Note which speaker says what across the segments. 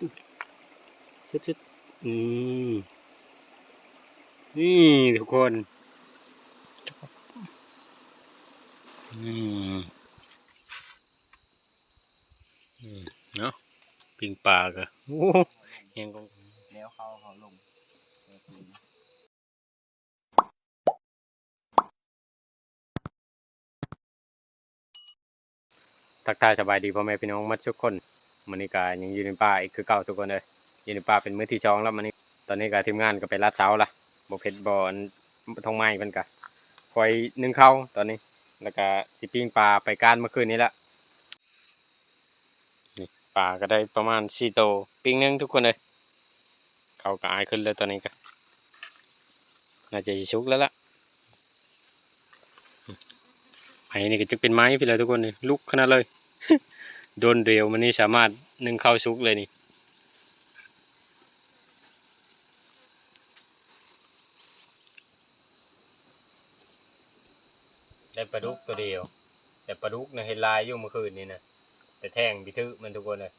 Speaker 1: ชุดชุดอืมนี่ทุกคนอืมอืมเนาะปิงปลากะโอ้ยังกง
Speaker 2: แล้วเขาเขาลง
Speaker 1: ทักทายสบายดีพ่อแม่พี่น้องมาทุกคน มันนี้ก็ยังยู่ในป่าอีกคือเก่าทุกคนเลยยู่ในป่าเป็นมือที่สองแล้วมันนี้ตอนนี้ก็ทีมงานก็ไปลัดเสาละบ่เผ็ดบ่อนทองไม้เพิ่นก็คอยนึ่งเข้าตอนนี้ แล้วก็สิปิ้งปลาไปกานเมื่อคืนนี้ละนี่ปลาก็ได้ประมาณ4โตปิ้งหนึงทุกคนเลยเขาก็อายขึ้นเลยตอนนี้ก็น่าจะชุกแล้วล่ะไม้นี่ก็จะเป็นไม้พีเลยทุกคนนี่ลุกขนาดเลย โดนเดียวมันนี่สามารถนึ่งข้าวชุกเลยนี่ได้ปลาดุกตัวเดียว แต่ปลาดุกนะเห็นลายอยู่เมื่อคืนนี่นะแต่แท่งบิทึมันทุกคนเลย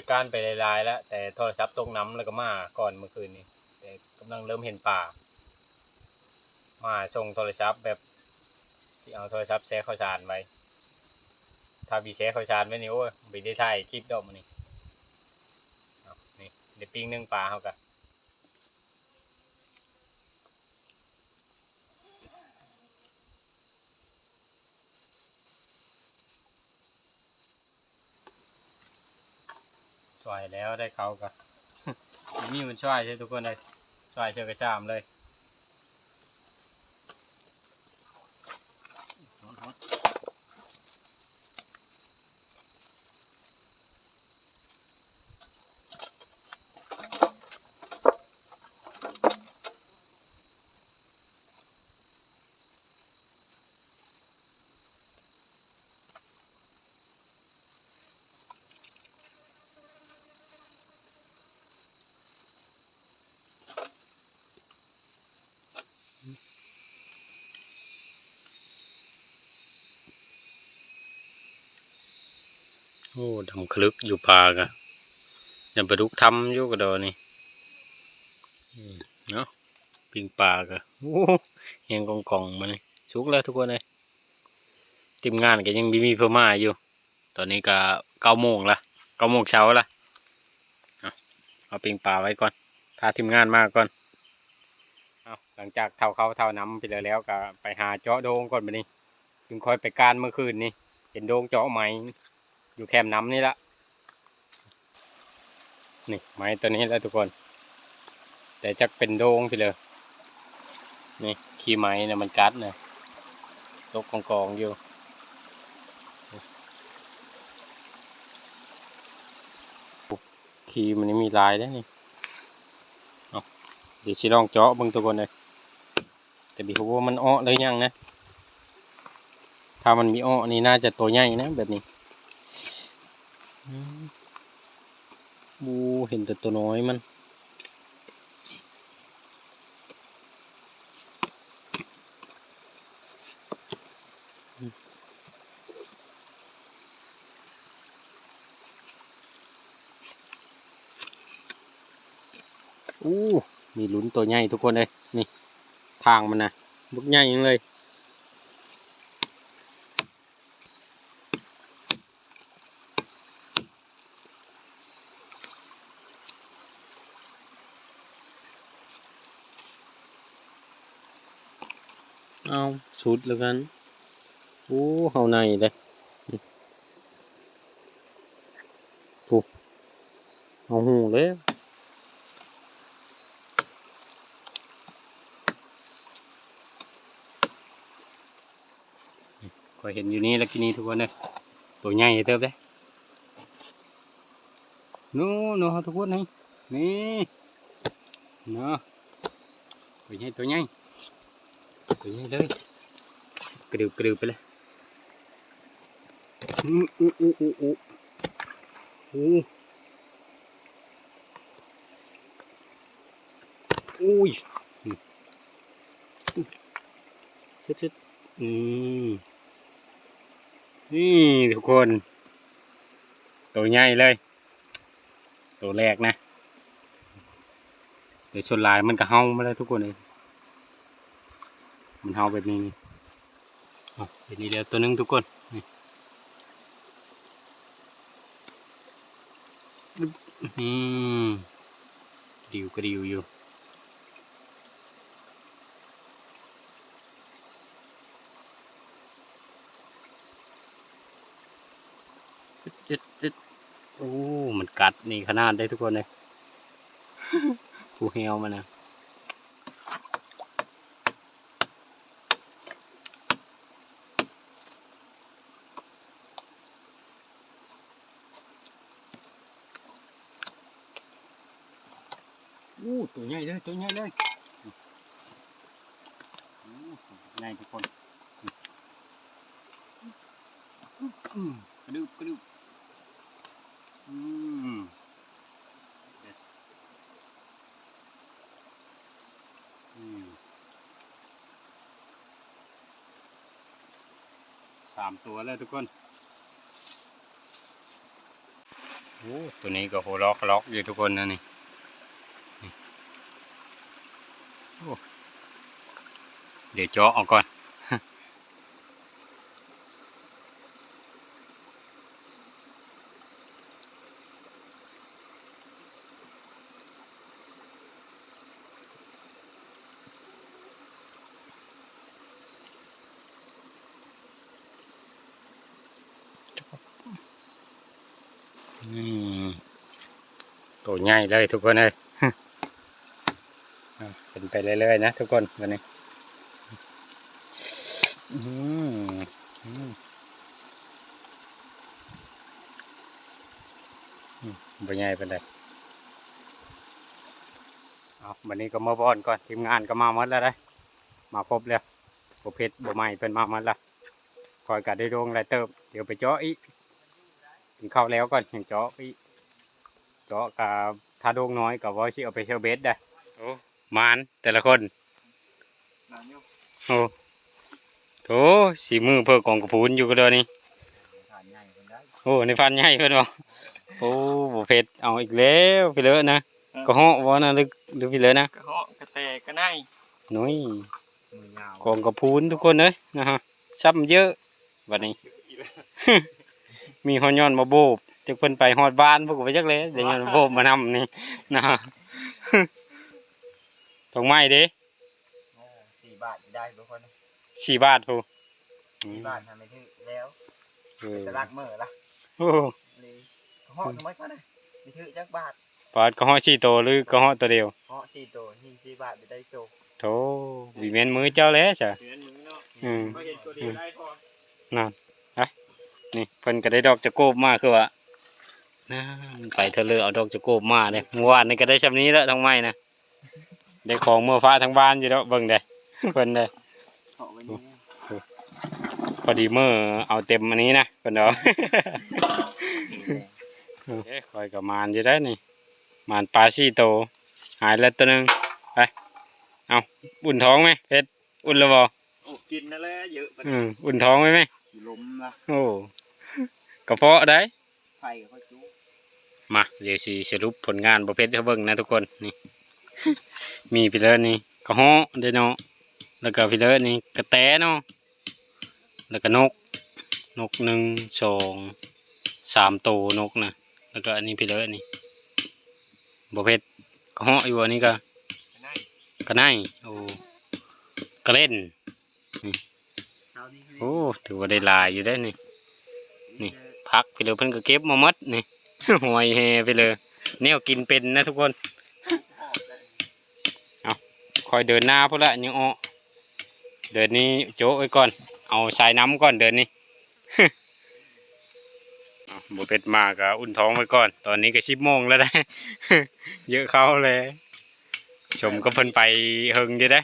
Speaker 1: วิยการไปลายๆแล้ว แต่โทรศัพท์ตกน้ำแล้วก็มาก่อนเมื่อคืนนี้แต่กำลังเริ่มเห็นป่า มาชงโทรศัพท์แบบเอาโทรศัพท์แซ่ข้าวสารไว้ ถ้าบีแซ่ข้าวสารไว้นี่โอ้ยบีได้ถ่ายคลิปดอกมันนี่นี่เดี๋ยวปิ้งนึ่งปลาเขากัน สวยแล้วได้เขากับมี่มันช่วยใช่ทุกคนเลยช่วยเชื่อกระชามเลย อ้ดำคลึกอยู่ปากะยังปลาดุกทำอยู่กระโดดนี่เนาะปิงปลากะโอ้เฮียงกองกองมานี่ชุกแล้วทุกคนเลยทีมงานก็ยังมีมีเพิ่มมาอยู่ ตอนนี้ก็เก้าโมงละเก้าโมงเช้าละเอาปิงปลาไว้ก่อนพาทีมงานมาก่อนเอาหลังจากเท่าเขาเท่าน้ำไปแล้วแล้วก็ไปหาเจาะโดงก่อนมานี่ถึงคอยไปการเมื่อคืนนี่เห็นโดงเจาะไหม อยู่แคมน้ำนี่ละนี่ไม้ตัวนี้แล้วทุกคน แต่จะเป็นโดงไปเลย นี่ขี้ไม้เนี่ยมันกัดนะตกกองกองๆอยู่ขี้มันนี่มีลายแล้วนี่เอาเดี๋ยวชิลองเจาะบางทุกคนเลยแต่บีว่ามันอ้อเลยยังนะ ถ้ามันมีอ้อนี่น่าจะตัวใหญ่นะแบบนี้ บูเห็นแต่ตัวน้อยมัน อู้ มีลุ้นตัวใหญ่ทุกคนเลย นี่ ทางมันนะบุกใหญ่ยังเลย เอาสุดแล้วกันโอ้เฮาในเลยถูกเอาหูเลยก็เห็นอยู่นี่แล้วกินนี้ทุกคนเลยตัวใหญ่เติบเลยนู้นทุกคนนี่นี่เนาะตัวใหญ่ตัวใหญ่ ตัวนี้เลยกระดึบกระดึบไปเลยอู้อู้อู้อู้อู้อู้อุ้ยชิดชิดอืมนี่ทุกคน ตัวใหญ่เลย ตัวแรกนะ เดี๋ยวชนลายมันก็เฮามาเลยทุกคนเลย มันเฮาแบบนี้นี่เอาแบบนี้เดี๋ยวตัวหนึงทุกคนนี่อึ๊บอืมดิวก็ดิวอยู่จึ๊ดจึ๊ดจึ๊ดโอ้ มันกัดนี่ขนาดได้ทุกคนเลย ผู้เฮลมันนะอู้ ตัวใหญ่เลยตัวใหญ่เลยทุกคนกระดูกกระดูกอืมอืมสามตัวแล้วทุกคนโอ้ตัวนี้ก็โหล็อกล็อกอยู่ทุกคนนะนี่ โอ้เดี๋ยวเจา เป็นไปเรื่อยๆนะทุกคนวันนี้อืมอืมอืมบ่ใหญ่เป็นไรเอาวันนี้ก็มาบอนก่อนทีมงานก็มาหมดแล้วได้มาครบแล้วโอเพชรบ่ใหม่เพิ่นมาหมดล้วคอยกัดได้ดวงไรเติมเดี๋ยวไปเจาะอีกกินข้าแล้วก่อนยังเจาะไปเจาะกับทาโดงน้อยกับว่าชิเอาไปเชลเบสได้ มานแต่ละคน
Speaker 2: นานอยู่
Speaker 1: โอ้โถสีมือเพื่อกองกระพูนอยู่ก็เด้อนี่
Speaker 2: ผ่านใหญ่คนได้
Speaker 1: โอ้ในฟันใหญ่เพื่อนบอกโอ้โหเผ็ดเอาอีกแล้วพี่เลอะนะก็เหาะวะนะหรือหรือพี่เลอะนะ
Speaker 3: กระเหาะกระแตกระไน
Speaker 1: หนุ่ย
Speaker 2: มือยาว
Speaker 1: กองกระพูนทุกคนเลยนะฮะซ้ำเยอะวันนี้ มีฮอนยอนมาโบบจากเพิ่นไปฮอดบ้านพวกกูไปจักเลยเดี๋ยวยอนมาโบบมานำนี่นะฮะ ตรงไม้เด้
Speaker 2: โอ้สี่บาทได้ทุกคน
Speaker 1: สี่บาทพู
Speaker 2: สี่บาททำไม่ถึงแล้ว
Speaker 1: เออ
Speaker 2: จะรักเมื่อละ
Speaker 1: โอ้
Speaker 2: เลยเหาะทำไมก็ได้ไม่ถึงจักบาท
Speaker 1: ปาดก็ฮอดสี่โตวหรือก็ฮอดตัวเดียว
Speaker 2: เหาะสี่ตัวหินสี่บาทไม่ได้โจ
Speaker 1: โถวีเมนมือเจ้าแล้วจ้ะ
Speaker 3: เห็นมึงเนาะ
Speaker 1: อืม
Speaker 3: ก็เห็นตัวเดียวได้พอ
Speaker 1: นั่นไปนี่เพิ่นก็ได้ดอกจะโกบมาคือว่านั่นไปเธอเลยเอาดอกจะโกบมาเลยเมื่อวานนี่ก็ได้ชำนี้แล้วทั้งไม้นะ ได้ของเมื่อฟ้าทั้งบ้านอยู่แล้วเบิ่งได้เพิ่นได้
Speaker 2: เหาะไว้นี่
Speaker 1: พอดีเมื่อเอาเต็มอันนี้นะเพิ่นเอาเอ๊ะคอยกับมานอยู่ได้นี่มานปลาซี่โต หายแล้วตัวหนึงไปเอาอุ่นท้องไหมเพชรอุ่นแล้วบ่
Speaker 3: โอ้กินนั่นแหละเยอะปะ
Speaker 1: อืมอุ่นท้องไหมไหม
Speaker 2: ล้มละ
Speaker 1: โอ้กระเพาะได้
Speaker 2: ไฟกับพ่อจู
Speaker 1: มาเดี๋ยวสิสรุปผลงานประเภทให้เบิ่งนะทุกคนนี่ มีพี่เลิศนี่กระห้อเด้อเนาะแล้วก็พี่เลิศนี่กระแตเนาะแล้วก็นก นกหนึ่งสองสามตัวนกนะแล้วก็อันนี้พี่เลิศนี่ประเภทกระห้ออยู่อันนี้ก็
Speaker 3: กระไน
Speaker 1: กระไนโอ้กระเล่น
Speaker 2: นี้
Speaker 1: โอ้ถือว่าได้ลายอยู่ได้นี่นี่พักไปเลยเพิ่นก็เก็บมาหมดนี่หวยแฮไปเลยแนวกินเป็นนะทุกคน คอยเดินหน้าพุ่นละยังอ้อเดินนี้โจะไว้ก่อน เอาสายน้ำก่อนเดินนี้บ่เป็ดมากอะอุ่นท้องไว้ก่อน ตอนนี้ก็ชิบโมงแล้วได้เยอะเข้าเลย ชมก็เพิ่นไปเฮิงดีได้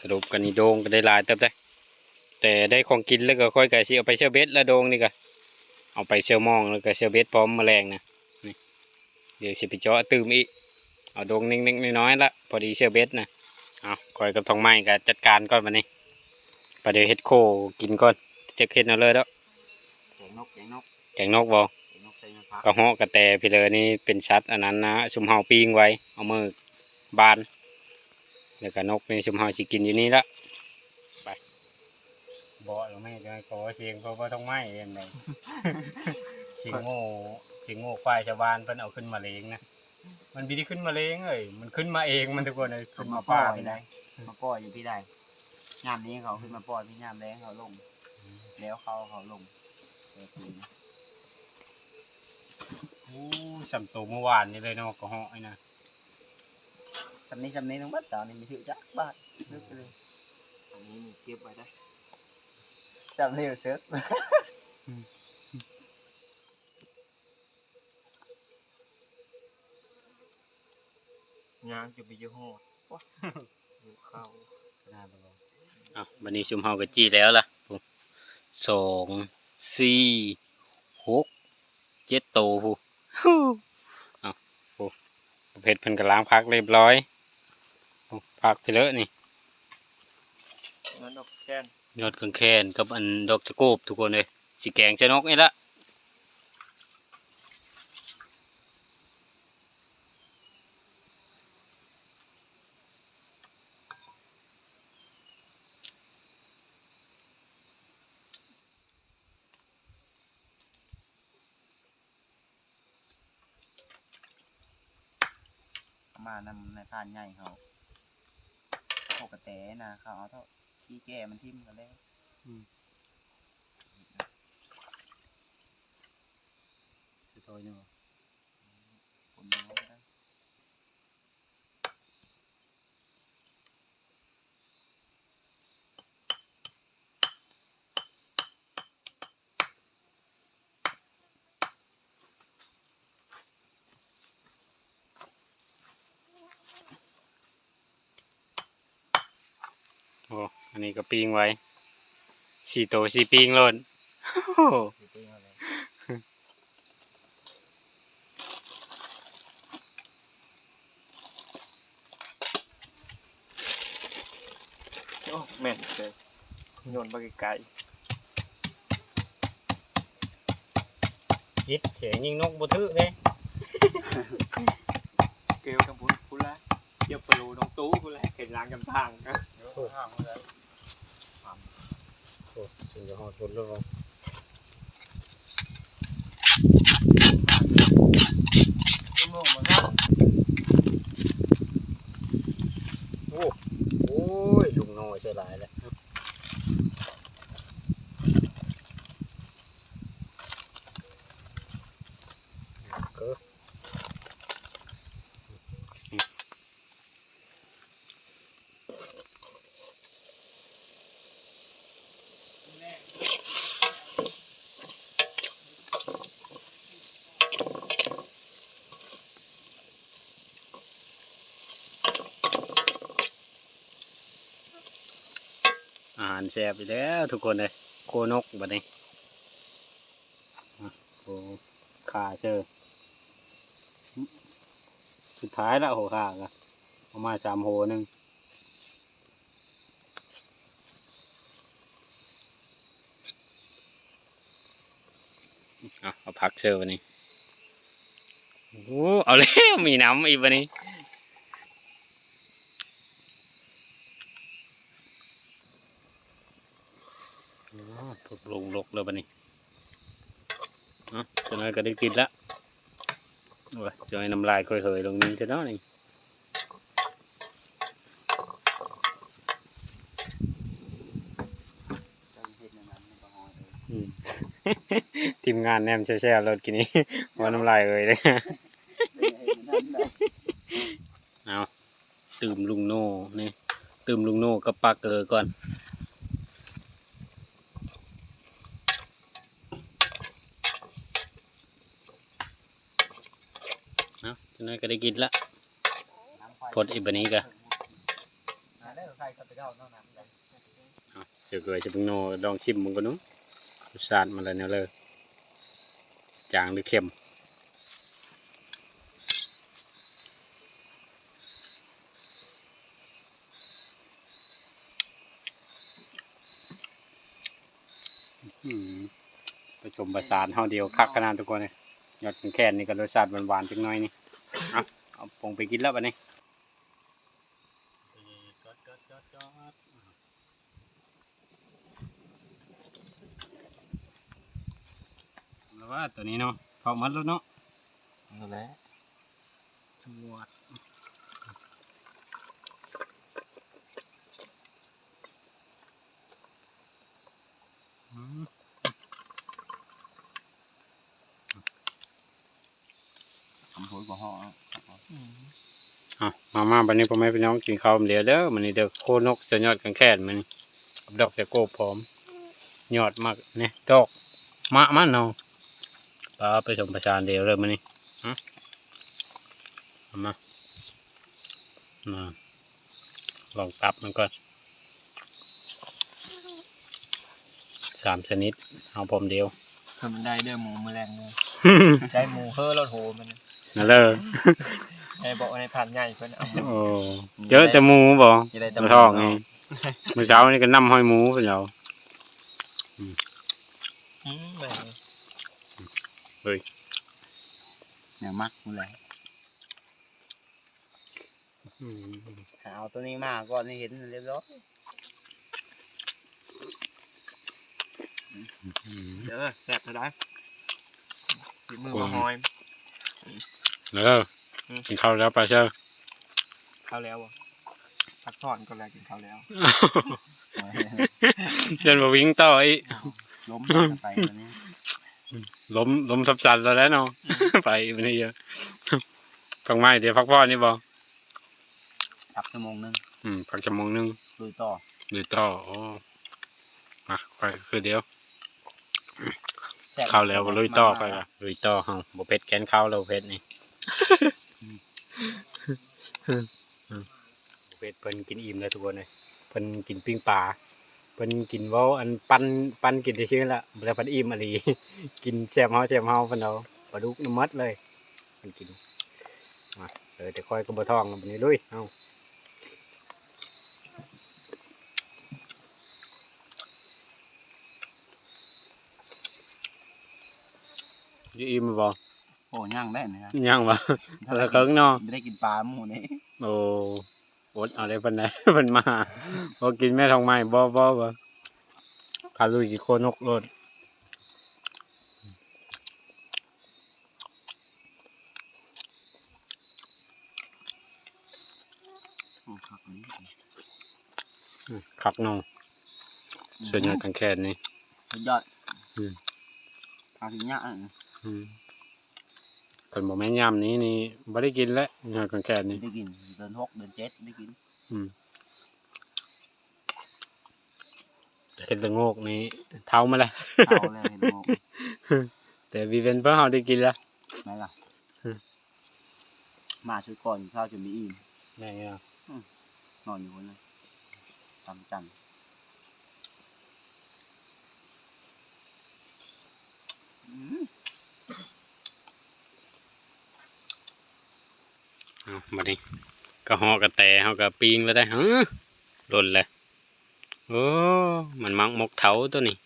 Speaker 1: สรุปกันนี่โดงก็ได้ลายเติบได้ แต่ได้ของกินแล้วก็ค่อยกะสิเอาไปเชื่อเบ็ดแล้วโดงนี่ก็เอาไปเชื่อมองแล้วก็เชื่อเบ็ดพร้อมแมลงนะเดี๋ยวสิไปเจาะตื่มอีก เอาโดงนิ่งๆน้อยๆละพอดีเชื่อเบ็ดนะเอาคอยกับทองไม้ก็จัดการก่อนวันนี้ประเดี๋ยวเฮ็ดโคกินก่อนจะเฮ็ดเอาเลยแล้ว
Speaker 2: แกงนกแกงนก
Speaker 1: แกงนกบ่
Speaker 2: แกงนกใส่น้ำผัก
Speaker 1: กระเหาะกระแตพี่เลยนี่เป็นชัดอันนั้นนะชุมเฮาปิ้งไว้ เอามือบานแล้วก็นกนี่ชุมเฮาสิกินอยู่นี่ละไปบ่หรือไม่จะขอเสียงเขาบ่ต้องไม้เองเลยสิงโง่สิงโง่ควายชาวบ้านเพิ่นเอาขึ้นมาเลี้ยงนะ มันบิไดีขึ้นมาเลี้ยงเอ้ยมันขึ้นมาเองมันทุกคนเลยขึ้นมาป่า
Speaker 2: พี่
Speaker 1: พี่
Speaker 2: ได้
Speaker 1: ได้
Speaker 2: มาปล่อยอยู่พี่ได้ยามนี้เขาขึ้นมาปล่อยพี่ยามแรงเขาลง แล้วเขาเขาลงเออคือนะ
Speaker 1: โอ้สำโตเมื่อวานนี่เลยเนาะกระเหาะไอ้นะ
Speaker 2: สำนี้สำนี้น้องบัดสาวนี่มีถือจักบาทนึกไปเลยอันนี้มีเก็บไว้ได้จำเร็วเซิร์ฟ
Speaker 3: ยางจะไปเยอะโหดว้าอยู่เข้า
Speaker 1: อะบันนี้ชุมเฮาก็จี้แล้วล่ะผู้สองสี่หกเจ็ดโตผู้ฮู้เอาผู้ประเภทเพิ่นก็ล้างพักเรียบร้อยผู้พักไปเลอะนี่
Speaker 3: เงินดอกแค้น
Speaker 1: ยอดกังแคนกับอันดอกตะโกบทุกคนเลยสิแกงใส่นกนี่ละ
Speaker 2: มานำในพานใหญ่เขาโอกระแตนะเขาเอาเท่าที่แก่มันทิ่มกันแล้ว
Speaker 1: ตัวนี้
Speaker 2: คนเดียวก็ได้
Speaker 1: โอ้อันนี้ก็ปิ้งไว้สี่โตสี่ปิ้งโลดโอ้
Speaker 2: อยู่ที่เขาเลย
Speaker 3: โอ้แม่นเลยโยนไปไกล
Speaker 1: ยิดเสียงยิงนกบ่ทึเด้
Speaker 3: ๆเกลียวกับพุนพุนละเกี่ยวปลูน้องตู้พุนละเห็นล้างกันทางนะ
Speaker 2: ห้ามเลย
Speaker 1: โอ้ ถึงจะหอดฝนแล้ว
Speaker 2: โมงมันก็
Speaker 1: โอ้โอ้ยลุงน้อยใจหลายเลย แซ่บไปแล้ว ทุกคนเลยโคนกแบัดนี้โอ้ขาเจอ สุดท้ายละโหขาก็เอามาสามโหนึงเอาเอาพักเชอร์วันนี้โอ้เอาแล้วมีน้ำอีกวันนี้ อ๋อถูกลงลกแล้วบันนี้เนาะจะน้อย ก็ได้กินละโอ้ยจะให้น้ำลายค่อยเหยลงนี้จะน้อยนี่
Speaker 2: จังเห็ดในนั้นมันก็หอยเลย
Speaker 1: อืมทีมงานแนมแช่ๆรถกินนี้ว่าน้ำลายเอ่ยเลย
Speaker 2: เป็นเห็ดในนั้นเลย
Speaker 1: เอาตื่มลุงโน่นี่ตื่มลุงโน่กับปลาเกอก่อนเนาะจะน้อยก็ได้กินละ
Speaker 2: น้ำไฟ
Speaker 1: พดอีกบันนี้ก็
Speaker 2: มาเด้อใครก็ไปเจ้านอกน้ำได้
Speaker 1: เอาเสือเกยจะเป็นโนลองชิมมึงกันนุ้งรสชาติมันอะไรเนี่ยเลยจางหรือเค็มอืมผสมประสานเฮาเดียวคักขนาดทุกคนเลยยอดแค่นนี่ก็รสชาติหวานๆจังน้อยนี่ เอาเอาผงไปกินแล้วบัดนี้แล้วว่าตัวนี้เนาะพอมัดแล้วเนาะ
Speaker 3: นั่นแหละ
Speaker 1: ชวดอืม
Speaker 2: ทำโหยกว่าห่อ
Speaker 1: เอามามาบันนี้พ่อแม่พี่น้องกินข้าวเดียวเด้อมันนี่เด้อโคนกจะยอดกันแค่นมันกับดอกจะโก้พร้อมยอดมากเนี่ยดอกมะมันเนาะปลาไปชมประชานเดียวเลยมันนี่ฮะเอามามาลองตับมันก่อนสามชนิด เอาพร้อมเดียว
Speaker 3: คือมันได้เด้อหมูแมลงเลยได้หมูเฮ้อรถโหมัน
Speaker 1: นั่นเลย
Speaker 3: ไอ้บอกในผ่านใหญ่เพิ่นเอา
Speaker 1: โอ้เจอแต่หมูบ่
Speaker 2: จะได้
Speaker 1: มาทองไงเมื่อเช้านี่ก็นำห้อยหมูเพิ่นเอา
Speaker 3: อืมแม่ง
Speaker 2: เนี่ยมักมูแหละเอาตัวนี้มาก่อนนี่เห็นเรียบร้อย
Speaker 3: เด้อแซ่บเท่าไดฝีมือมาหอย
Speaker 1: เออ กินข้าวแล้วไปเช่อ
Speaker 3: ข้าวแล้วอะพักผ่อนก็แล้วกินข้าวแล้ว
Speaker 1: เดินมาวิ่งต่ออีก
Speaker 2: ล้มไปตัวนี้
Speaker 1: ล้มล้มทับสันแล้วแหล้วเนาะไปวันนี้เยอะฟังไม้เดี๋ยวพักผ่อนนี่บ่
Speaker 2: ตับชั่วโมงหนึง
Speaker 1: อืมพักชั่วโมงหนึง
Speaker 2: ลุยต่อ
Speaker 1: หรือต่อโอ้มาไปคือเดียว
Speaker 2: แซ่บ
Speaker 1: ข้าวแล้วก็ลุยต่อไปละลุยต่อเฮาบ่เป็ดแกนข้าวแล้วเป็ดนี่ เป็ดเพิ่นกินอิ่มแล้วทุกคนเลยเพิ่นกินปิ้งปลาเพิ่นกินว้าอันปั้นปั้นกินได้ชื่อละแล้วเพิ่นอิ่มอะลีกินแซ่บเฮาแซ่บเฮาเพิ่นเอาปลาดุกน้ำมัดเลยเพิ่นกินมาเออแต่ค่อยก็บ่ท้องบัดนี้ลุยเฮาอยู่อิ่มบ่
Speaker 2: โอ้ย่างได้นะ
Speaker 1: ยังบ่แล้วเคิงเนาะ
Speaker 2: ไม่ได้กินปลาหมูนี่
Speaker 1: โอ้อดเอาได้เพิ่นได้เพิ่นมาบ่กินแม่ทองไม้บ่บ่บ่ขาลุยกี่โคนกโลด
Speaker 2: โอ้ครับนี่
Speaker 1: อืมคักน้องส่วนใหญ่กันแค่นี้
Speaker 2: สุดยอด
Speaker 1: อืม
Speaker 2: เอาถึงยะอะ
Speaker 1: อืมกันบ่แม่นยามนี้นี่บ่ได้กินแล้วยอดกันแค่นี้
Speaker 2: ได้กินเดือนหกเดือนเจ็ดได้กิน
Speaker 1: อืมเห็ดละโงกนี่เท่ามาแล้ว
Speaker 2: ข้าวแล้วเห็นหมก
Speaker 1: แต่วีเวนเพิ่นเฮาได้กินแล้ว
Speaker 2: ไหมล่ะ
Speaker 1: อืม
Speaker 2: มาช่วยก่อนข้าวจะมีอิ่ม
Speaker 1: แม่นอะ
Speaker 2: นอนอยู่บนนั้นตำจัน
Speaker 1: เอาดนี้ก็ฮอกระแตเฮาก็ปิงแล้วได้ฮะหล่นเลยโอ้มันมักมกเถาตัวนี้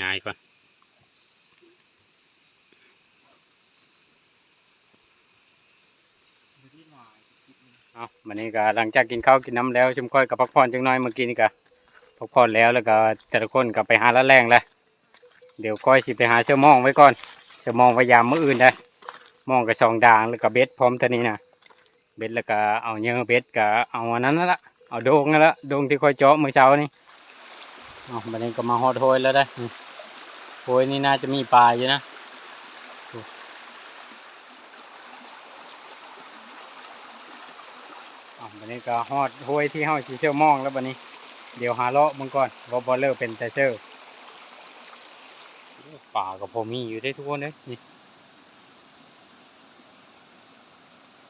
Speaker 1: ง่ายก่อนเอาวันนี้ก็หลังจากกินข้าวกินน้ำแล้วชุมค่อยกับพักผ่อนจังน้อยเมื่อกี้นี่ก็พักผ่อนแล้วแล้วก็แต่ละคนก็ไปหาละแรงแล้วเดี๋ยวก้อยสิไปหาเชือมองไว้ก่อน เชือมองพยายามมืออื่นได้มองกับสองด่างแล้วก็เบ็ดพร้อมท่านี้นะเบ็ดแล้วก็เอาเนื้อเบ็ดก็เอาอันนั้นนั่นละเอาโดงนั่นละโดงที่คอยเจาะมื้อเช้านี่เอาวันนี้ก็มาฮอดโหยแล้วได้โหยนี่น่าจะมีปลาอยู่นะอะบันนี้ก็ฮอดห้วยที่เฮาสิเชื่อมองแล้วบัดนี้ เดี๋ยวหาเลาะมึงก่อนว่าบอลเลอร์เป็นแต่เชื่อ ป่ากับพอมีอยู่ได้ทุกคนเลยนี่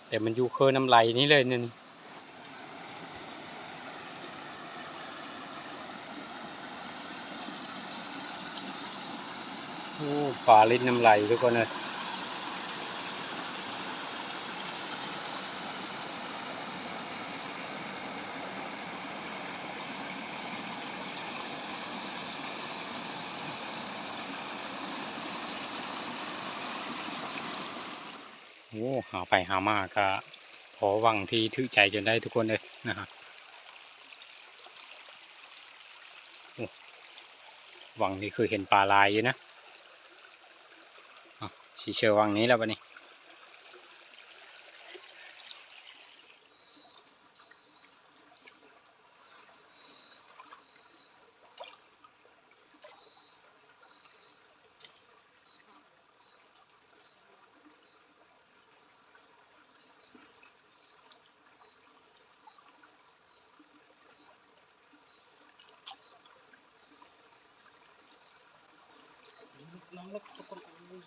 Speaker 1: แต่มันอยู่เคยน้ำไหลนี่เลยเนี่ยนี่โอ้ป่าลิ้นน้ำไหลทุกคนเลย ไปหามาก็พอหวังที่ถือใจจนได้ทุกคนเลยนะครับหวังนี่คือเห็นปลาลายอยู่นะะสีเชื่อวังนี้แล้วปะนี่ Nang nak tukar kau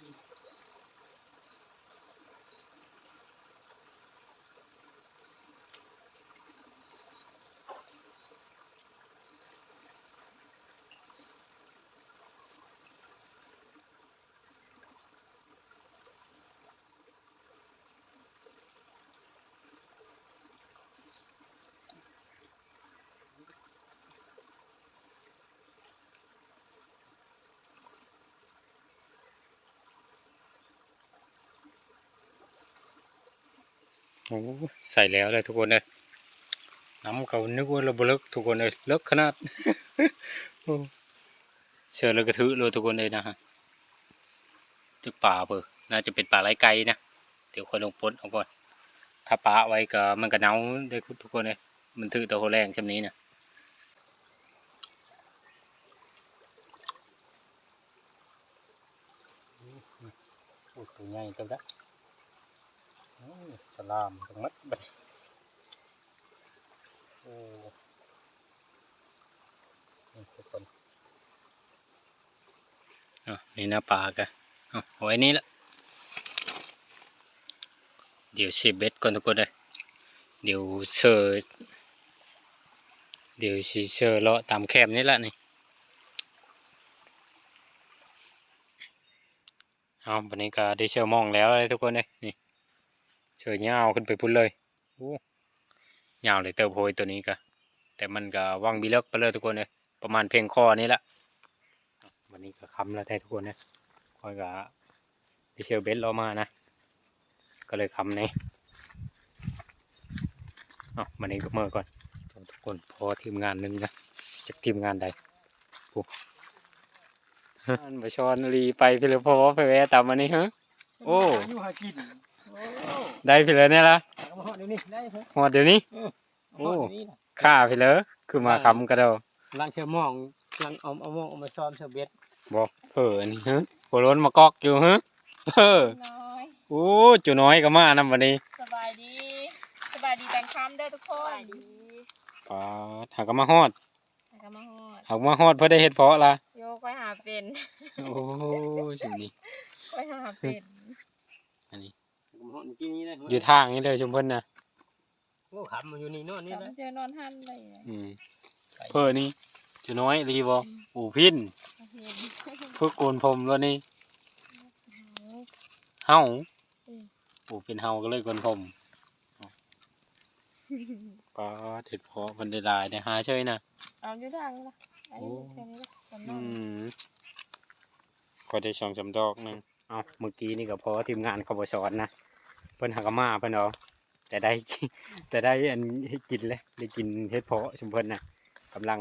Speaker 1: โอ้ใส่แล้วเลยทุกคนเลยน้ำเขานึกว่าเราบเลิกทุกคนเลยเลิกขนาดเชื่อเลยกระทือเลยทุกคนเลยนะฮะตึกป่าเปอน่าจะเป็นป่าไร้ไก่นะเดี๋ยวค่อยลงปลดเอาก่อนถ้าป่าไว้ก็มันก็เน่าได้ทุกคนเลยมันถือตัวโหแรงชำนี้นะโอ้ตัวใหญ่จังละโอ้ย ลามทั้งมัดบัดโอ้นี่ทุกคนอะนี่หน้าปลากะอะเอาไว้นี่ละเดี๋ยวเสียบเบ็ดก่อนทุกคนเลยเดี๋ยวเชอเดี๋ยวชีเชอเลาะตามแคมนี่ละนี่เอาวันนี้ก็ได้เชอร์มองแล้วเลยทุกคนเลยนี่ เชอร์ยาวขึ้นไปพุ่นเลยโอ้ยาวเลยเติบโพยตัวนี้ก็แต่มันก็ว่างบีเลิกไปเลยทุกคนเลยประมาณเพียงคอนี้ละวันนี้ก็คำแล้วแต่ทุกคนเลยคอยก็ได้เชอร์เบ็ดเรามานะ ก็เลยคำนี้เอาวันนี้ก็เมื่อก่อนทุกคนพอทีมงานหนึ่งนะจากทีมงานใดปุ๊บอันไปชอนรีไปพี่เลยพอไปแวะตามวันนี้ฮะโอ้
Speaker 3: อยู่หากินโอ้
Speaker 1: ได้พี่เลยเนี่ยละ
Speaker 3: เอามาหอดเดี๋ยวนี้ได้เหรอ
Speaker 1: หมดเดี๋ยวนี้
Speaker 3: โอ้เดี๋ยวนี้นะ
Speaker 1: ข้าพี่เลยคือมาคำกระเดา
Speaker 3: ลังเชื่อมองลังเอาเอามองเอามาซ้อมเชื่อเบ็ด
Speaker 1: บอกเอออันนี้ฮะโหล้นมากอกอยู่ฮะเออ
Speaker 4: น้อย
Speaker 1: โอ้จุน้อยก็มานำวันนี้
Speaker 4: สบายดีสบายดีแบงค์ค้ำเด้อทุกคนดี
Speaker 1: ปาดหากก็มาฮอด
Speaker 4: แล้วก็มาฮอด
Speaker 1: หากมาฮอดเพื่อได้เห็ดเพาะละ
Speaker 4: โยกไปหาเป็น
Speaker 1: โอ้จุนี้
Speaker 4: ไปหาเป็น
Speaker 1: อันนี้
Speaker 3: ผม หอดเมื่อกี้นี้เลย
Speaker 1: อยู่ทางนี้เลยชุมเพิ่นนะ
Speaker 3: โอ้ขำมาอยู่นี่โน่นนี่
Speaker 4: จำ
Speaker 3: นะ
Speaker 4: เจอนอนหันเลยอะ
Speaker 1: อืมเพื่อนี่จุน้อยรีบออูพิน
Speaker 4: เห็น
Speaker 1: เพื่อโกนผมแล้วนี่เฮาอูเป็นเฮาก็เลยโกนผมปาดเห็ดเพาะเพิ่นได้หลายได้หาเฉยนะ
Speaker 4: เอาอยู่ทางนี้ละอันนี้แค่นี้ละคนน
Speaker 1: อื
Speaker 4: อน
Speaker 1: มก็ได้ช่องจำดอกหนึงเอาเมื่อกี้นี่ก็พอทีมงานเขาบสอนนะเพิ่นหากนมาเพิ่นเอาแต่ได้แต่ได้อันให้กินเลยได้กินเห็ดเพาะชุมเพิ่นนะกำลัง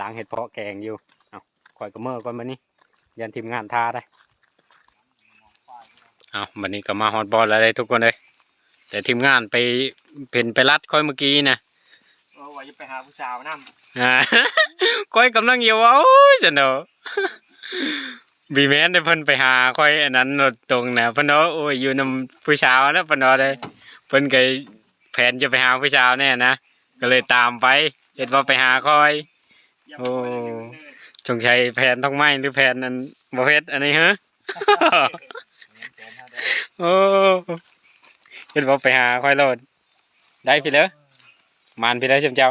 Speaker 1: ล้างเห็ดเพาะแกงอยู่เอาคอยกระเมื่อก่อนมานี่ยันทีมงานทาได้เอาวันนี้ก็มาฮอตบอลแล้วได้ทุกคนเลยแต่ทีมงานไปเป็นไปรัดค่อยเมื่อกี้นะ
Speaker 3: โอ้ว่าจะไปหาผู้สาวนั่
Speaker 1: อ่าค่อยกำลังอยู่ว่าโอ้ยจันเนาะ บีแมนได้เพิ่นไปหาค่อยอันนั้นรถตรงนะเพิ่นเนาะโอ้ยอยู่นำผู้สาวแล้วเพิ่นเนาะเลยเพิ่นก็แผนจะไปหาผู้สาวแน่นะก็เลยตามไปเห็นว่าไปหาค่อยำโอ้จงใช้แผนต้องไม้หรือแผนอันบ่เฮ็ดอันนี้ฮะโอ้เพิ่นบอกไปหาค่อยโลดได้พี่เลยมานพี่เลยเชิมเจ้า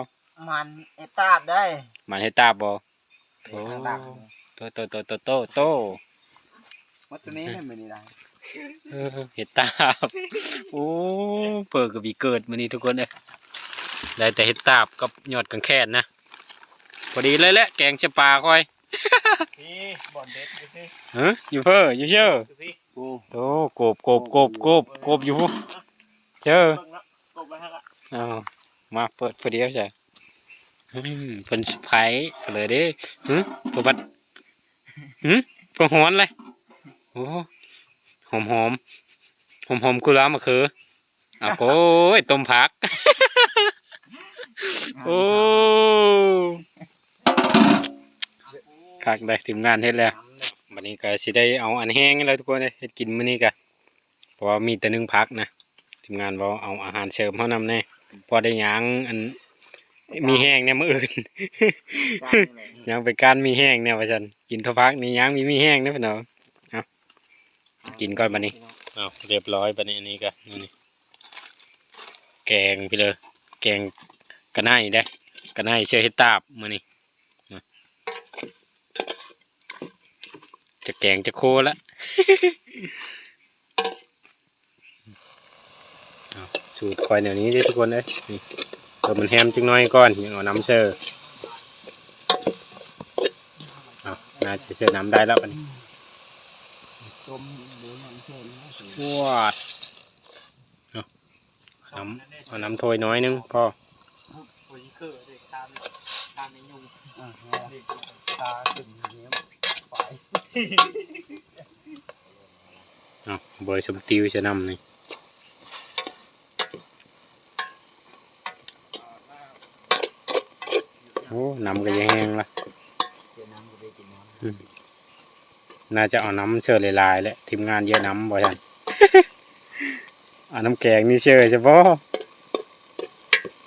Speaker 2: มันเอตาบได้
Speaker 1: มานให้ตาบบ่
Speaker 2: โอ้ตาบ
Speaker 1: โตโตโตโตโตโต
Speaker 2: วัดตัวนี้ได้ไหมนี่ได้
Speaker 1: เออเห็ดตาบโอ้เปิดกับบีเกิดมื้อนี้ทุกคนเอ้ยได้แต่เห็ดตาบกับยอดกังแค่นนะพอดีเลยแหละแกงจะปลาค่อย
Speaker 3: พี่บ่อนเด็ดดูสิ
Speaker 1: เฮ้ยอยู่เพ้ออยู่เชื่อ
Speaker 3: ดูสิ
Speaker 2: กู
Speaker 1: โตโกบโกบโกบโกบโกบอยู่เชื่อ
Speaker 3: เบิ่งนะกบไปฮะละ
Speaker 1: เอามาเปิดพอดีแล้วจ้ะอืมเพิ่นสไพรส์เลยเด้หึตัวบัด หึตัวหอนเลยโอ้หอมหอมหอมหอมกุหลาบมะเขืออะโอ้ยต้มผัก โอ้คักได้ทีมงานเฮ็ดแล้ววันนี้ก็สิได้เอาอันแห้งแล้วทุกคนเลยเฮ็ดกินมื้อนี้ก็เพราะมีแต่นึ่งผักนะทีมงานบอกเอาอาหารเสริมเฮานำแน่พอได้ยังอัน มีแห้งเนี่ยมื้ออื่นยังไปการมีแห้งเนี่ยว่าซั่นกินเทาพักนี่ยังมีมีแห้งเนี่ยพี่น้องเอากินก่อนบัดนี้เอาเรียบร้อยบัดนี้อันนี้ก็นี่แกงพี่เลย แกงกระไนได้กระไนเชื่อเฮ็ดตาบมื้อนี้นะจะแกงจะโคละเอาสูตรคอยแนวนี้เด้อทุกคนเอ้ยนี่ ตัวมันแฮมจังน้อยก่อนยังเอาน้ำเชื่อเอาน่าจะเชื่อน้ำได้แล้วปัน
Speaker 2: ต้มหรือน้ำเค็มนะ
Speaker 1: วดเอาน้ำเอาน้ำถ้วยน้อยนึงพอ
Speaker 3: โอ้ยเกอร์เด็กตามตามในยุง
Speaker 2: อ่า
Speaker 3: เด็ก
Speaker 2: ตาขึ้นอย่างนี้ไป
Speaker 1: เอาเบอร์สมติวจะนำนี่ โอ้น้ำก็ยังแห้งละ
Speaker 2: เดี๋ยวน้ำก็ไปกินน้
Speaker 1: น่าจะเอาน้ำเชื่อลายๆแหละทีมงานเยอะน้ำบ่ทันเอาน้ำแกงนี่เชื่อเฉพาะ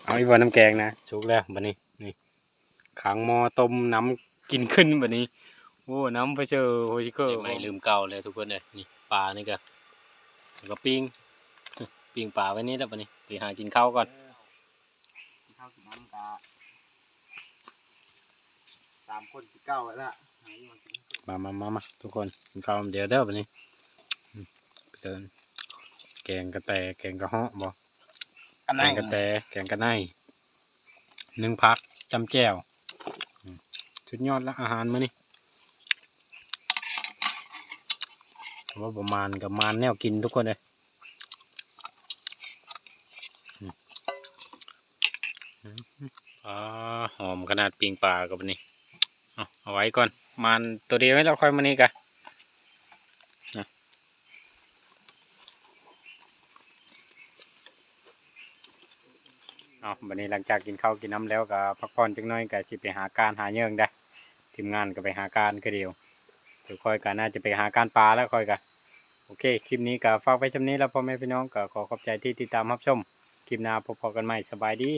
Speaker 1: เอาอีกบ่น้ำแกงนะชุกแล้วบัดนี้นี่ขังหม้อต้มน้ำกินขึ้นบัดนี้โอ้น้ำไปเจอโฮชิเกอร์ไม่ลืมเก่าเลยทุกคนเลยนี่ปลานี่ก็แล้วก็ปิ้งปิ้งปลาไว้นี่แล้วบัดนี้ไปหากินข้าวก่อนำ
Speaker 2: ข้าวกินน้ำกา สามคนที่เก้าแล้วล่ะ
Speaker 1: มามามามาทุกคนกินข้าวเดี๋ยวเด้อบัดนี้อืมไปเดินแกงกระแตแกงกระเหาะบ่
Speaker 2: อัน
Speaker 1: แก
Speaker 2: นั้น
Speaker 1: งกระแตแกงกระไนหนึ่งพักจำแจ่วอืมชุดยอดละอาหารมื้อนี้ว่าประมาณกับมานแนวกินทุกคนเลยอืมอืมอ่าหอมขนาดปิงปลากับอันนี้ เอาไว้ก่อนมานตัวเดียวให้เราค่อยมานี่กันนะเอาบันนี้หลังจากกินข้าวกินน้ำแล้วก็พักผ่อนจังน้อยก็สิไปหาการหาเยื่องได้ทีมงานก็ไปหาการก็เดียวเดี๋ยวค่อยกันน่าจะไปหาการปลาแล้วค่อยกันโอเค คลิปนี้ก็ฝากไว้ชำนี้แล้วพ่อแม่พี่น้องก็ขอขอบใจที่ติดตามรับชม คลิปหน้าพบกันใหม่สบายดี